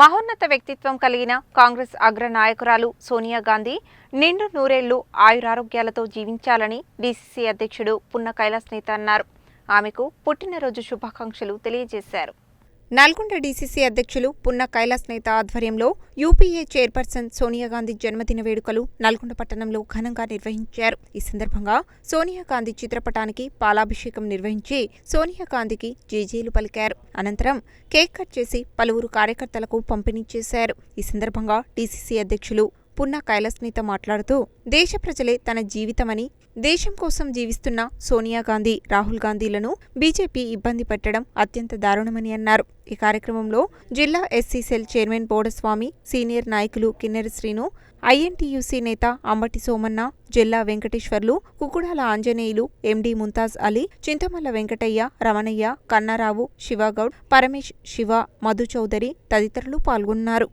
మహోన్నత వ్యక్తిత్వం కలిగిన కాంగ్రెస్ అగ్ర నాయకురాలు సోనియా గాంధీ నిండు నూరేళ్ళు ఆయురారోగ్యాలతో జీవించాలని డీసీసీ అధ్యక్షుడు పున్న కైలాస్ నేత అన్నారు. ఆమెకు పుట్టినరోజు శుభాకాంక్షలు తెలియజేశారు. నల్గొండ డీసీసీ అధ్యక్షులు పున్న కైలాస్ నేత ఆధ్వర్యంలో యూపీఏ చైర్పర్సన్ సోనియా గాంధీ జన్మదిన వేడుకలు నల్గొండ పట్టణంలో ఘనంగా నిర్వహించారు. ఈ సందర్భంగా సోనియా గాంధీ చిత్రపటానికి పాలాభిషేకం నిర్వహించి సోనియా గాంధీకి జేజేలు పలికారు. అనంతరం కేక్ కట్ చేసి పలువురు కార్యకర్తలకు పంపిణీ చేశారు. ఈ సందర్భంగా డీసీసీ అధ్యక్షులు పున్న కైలాస్నేత మాట్లాడుతూ దేశ ప్రజలే తన జీవితమని దేశం కోసం జీవిస్తున్న సోనియా గాంధీ రాహుల్ గాంధీలను బీజేపీ ఇబ్బంది పెట్టడం అత్యంత దారుణమని అన్నారు. ఈ కార్యక్రమంలో జిల్లా SC cell chairman Bodaswami senior నాయకులు కిన్నెర శ్రీను ఐఎన్టీయూసీ నేత అంబటి సోమన్న జిల్లా వెంకటేశ్వర్లు కుకుడాల ఆంజనేయులు ఎండి ముంతాజ్ అలీ చింతమల్ల వెంకటయ్య రమణయ్య కన్నారావు శివగౌడ్ పరమేష్ శివ మధు చౌదరి తదితరులు పాల్గొన్నారు.